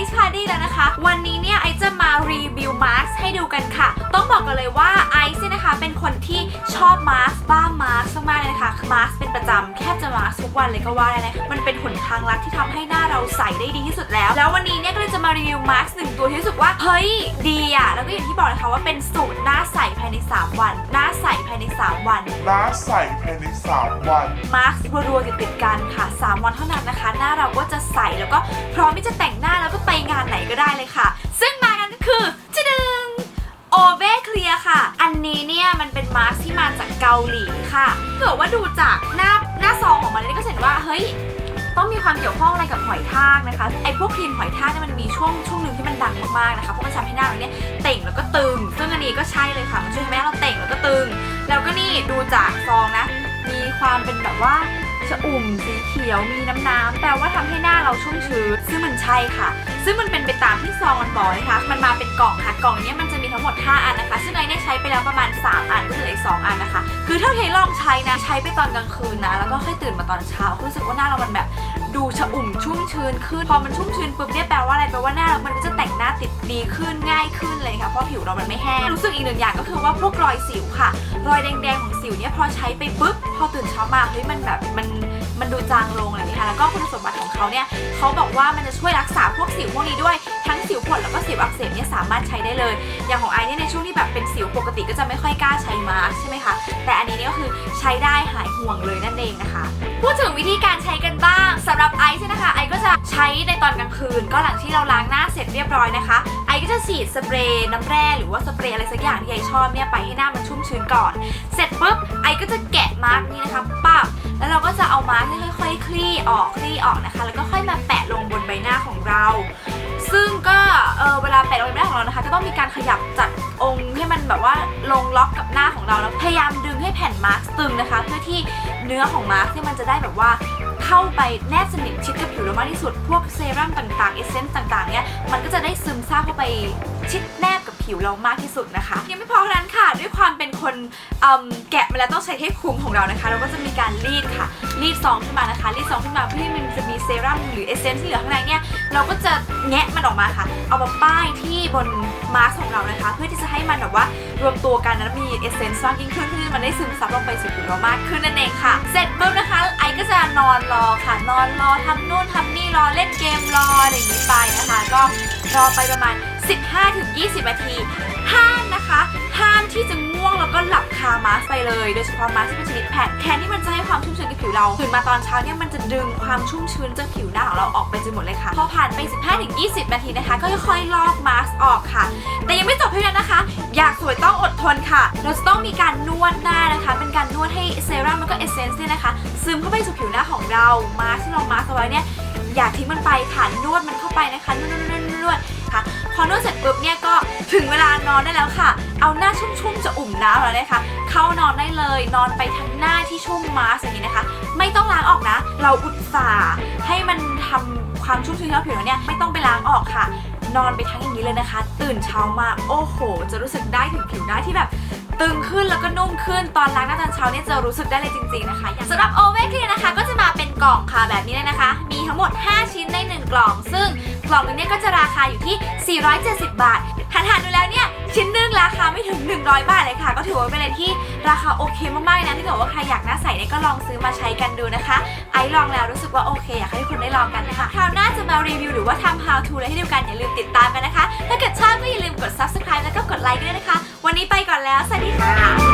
Ice Hardy แล้วนะคะ วันนี้เนี่ยไอจะมารีวิวมาร์คให้ดูกันค่ะ ต้องบอกกันเลยว่าไอซ์เนี่ยนะคะเป็นคนที่ชอบมาร์คบ้ามาร์ค เป็นประจำแค่จะมาร์คทุกวันเลยก็ว่าได้นะคะมันเป็นหนทางลัดที่ทำให้หน้าเราใสได้ดีที่สุดแล้ว แล้ววันนี้เนี่ยก็เลยจะมารีวิวมาร์คหนึ่งตัวที่รู้สึกว่าเฮ้ยดีอะแล้วก็อย่างที่บอกนะคะว่าเป็นสูตรหน้าใสภายใน 3 วัน หน้าใสภายใน 3 วันน้าใส่ภายในสามวันมาร์ครัวๆติดๆกันค่ะ 3 วันเท่านั้นนะคะ หน้าเราก็จะใสแล้วก็พร้อมที่จะแต่งหน้าแล้วก็ไปงานไหนก็ได้เลยค่ะ ซึ่งมากันก็คือจะดึงโอเวเคลียค่ะ อันนี้เนี่ยมันเป็นมาร์คที่มาจากเกาหลีค่ะ เผื่อว่าดูจากหน้าหน้าซองของมันนี่ก็เห็นว่าเฮ้ยต้องมีความเกี่ยวข้องอะไรกับหอยทากนะคะไอ้พวกครีมหอยทากเนี่ยมันมีช่วงช่วงหนึ่งที่มันดังมากๆนะคะเพราะมันทำให้หน้าเราเนี่ยเต่งแล้วก็ตึง ซึ่งอันนี้ก็ใช่เลยค่ะมันช่วยทำให้เราเต่งแล้วก็ตึง แล้วก็นี่ดูจากซองนะ มีความเป็นแบบว่าชะอุ่มสีเขียวมีน้ำน้ำแปลว่าทำให้หน้าเราชุ่มชื้นซึ่งมันใช่ค่ะ ซึ่งมันเป็นไปตามที่ซองมันบอกนะคะมันมาเป็นกล่องค่ะกล่องนี้มันจะมีทั้งหมด 5 อันนะคะ ซึ่งไอเนี่ยใช้ ช้นะใช้ไปตอนกลางคืนนะ แล้วก็ค่อยตื่นมาตอนเช้ารู้สึกว่าหน้าเรามันแบบดูชะอุ่มชุ่มชื้นขึ้น พอมันชุ่มชื้นปุ๊บเนี่ยแปลว่าอะไรแปลว่าหน้าเรามันก็จะแต่งหน้าติดดีขึ้นง่ายขึ้นเลยค่ะเพราะผิวเรามันไม่แห้งรู้สึกอีกหนึ่งอย่างก็คือว่าพวกรอยสิวค่ะ รอยแดงๆของสิวเนี่ยพอใช้ไปปุ๊บพอตื่นเช้ามาเฮ้ยมันแบบมันมันดูจางลงอะไรอย่ค่ะแล้วก็คุณสมบัติของเขาเนี่ยเขาบอกว่ามันจะช่วยรักษาพวกสิวพวกนี้ด้วยทั้งสิวผดแล้วก็สิวอักเสบเนี่ยสามารถใช้ได้เลย อย่างของไอเนี่ยในช่วงที่แบบเป็นสิวปกติก็จะไม่ค่อยกล้าใช้มาร์กใช่ไหมคะแต่อันนี้ ใช้ได้หายห่วงเลยนั่นเองนะคะ พูดถึงวิธีการใช้กันบ้างสำหรับไอซ์นี่นะคะ ไอซ์ก็จะใช้ในตอนกลางคืน ก็หลังที่เราล้างหน้าเสร็จเรียบร้อยนะคะ ไอซ์ก็จะฉีดสเปรย์น้ำแร่หรือว่าสเปรย์อะไรสักอย่างที่ไอซ์ชอบเนี่ยไปให้หน้ามันชุ่มชื้นก่อน เสร็จปุ๊บไอซ์ก็จะแกะมาร์กนี้นะคะปั๊บแล้วเราก็จะเอามาร์กค่อยๆคลี่ออกคลี่ออกนะคะ แล้วก็ค่อยมาแปะลงบนใบหน้าของเรา ซึ่งก็เออเวลาแปะลงบนใบหน้าของเรานะคะ ก็ต้องมีการขยับจัด แบบว่าลงล็อกกับหน้าของเราแล้วพยายามดึงให้แผ่นมาร์กตึงนะคะ เพื่อที่เนื้อของมาร์กที่ยมันจะได้แบบว่าเข้าไปแนบสนิทชิดกับผิวเรามากที่สุด พวกเซรั่มต่างๆเอเซนต์ต่างๆเนี่ยมันก็จะได้ซึมซาบเข้าไปชิดแนบ ผิวเรามากที่สุดนะคะ ยังไม่พอเท่านั้นค่ะ ด้วยความเป็นคนแกะมาแล้วต้องใช้ให้คุ้มของเรานะคะ เราก็จะมีการรีดค่ะ รีดซองขึ้นมานะคะ รีดซองขึ้นมาเพื่อที่มันจะมีเซรั่มหรือเอเซนส์ที่เหลือข้างในเนี่ยเราก็จะแงะมันออกมาค่ะ เอามาป้ายที่บนมาสก์ของเรานะคะ เพื่อที่จะให้มันแบบว่ารวมตัวกันแล้วมีเอเซนส์มากยิ่งขึ้นเพื่อที่มันได้ซึมซับลงไปสู่ผิวเรามากขึ้นนั่นเองค่ะ เสร็จปุ๊บนะคะ ไอก็จะนอนรอค่ะ นอนรอทำนู่นทำนี่รอเล่นเกมรออะไรอย่างนี้ไปนะคะ ก็รอไปประมาณ 15-20 นาที ห้ามนะคะ ห้ามที่จะง่วงแล้วก็หลับคามาสก์ไปเลย โดยเฉพาะมาสก์ที่เป็นชนิดแผ่นแทนที่มันจะให้ความชุ่มชื้นกับผิวเราตื่นมาตอนเช้าเนี่ยมันจะดึงความชุ่มชื้นจากผิวหน้าของเราออกไปจนหมดเลยค่ะ พอผ่านไป 15-20 นาทีนะคะ ก็ค่อยๆลอกมาสก์ออกค่ะ แต่ยังไม่จบเพียงนั้นนะคะ อยากสวยต้องอดทนค่ะ เราจะต้องมีการนวดหน้านะคะ เป็นการนวดให้เซรั่มแล้วก็เอเซนส์เนี่ยนะคะ ซึมเข้าไปสู่ผิวหน้าของเรา มาสก์ที่เรามาสก์เอาไว้เนี่ยอย่าทิ้งมันไปค่ะ นวดมันเข้าไปนะคะ นวดนวดนวดนวดค่ะ พอนวดเสร็จปุ๊บเนี่ยก็ถึงเวลานอนได้แล้วค่ะ เอาหน้าชุ่มๆจะอุ่มน้ำแล้วนะคะเข้านอนได้เลยนอนไปทั้งหน้าที่ชุ่มมาสอย่างนี้นะคะ ไม่ต้องล้างออกนะ เราอุตส่าห์ให้มันทำความชุ่มชื้นให้ผิวเราเนี่ยไม่ต้องไปล้างออกค่ะ นอนไปทั้งอย่างนี้เลยนะคะ ตื่นเช้ามาโอ้โห จะรู้สึกได้ถึงผิวหน้าที่แบบ ตึงขึ้นแล้วก็นุ่มขึ้นตอนล้างหน้าตอนเช้าเนี่ยจะรู้สึกได้เลยจริงๆนะคะสำหรับโอเวคลีนะคะก็จะมาเป็นกล่องค่ะแบบนี้เลยนะคะ มีทั้งหมด 5 ชิ้นใน 1 กล่อง ซึ่งกล่องนึงเนี่ยก็จะราคาอยู่ที่ 470 บาทหันหันดูแล้วเนี่ยชิ้นนึงราคาไม่ถึง 100 บาทเลยค่ะ ก็ถือว่าเป็นอะไรที่ราคาโอเคมากๆเลยนะถ้าเกิดว่าใครอยากหน้าใสเนี่ยก็ลองซื้อมาใช้กันดูนะคะ ไอซ์ลองแล้วรู้สึกว่าโอเคอยากให้ทุกคนได้ลองกันนะคะคราวหน้าจะมารีวิวหรือว่าทำ how to อะไรให้ดูกันอย่าลืมติดตามกันนะคะและก็ชอบก็อย นี้ไปก่อนแล้ว สวัสดีค่ะ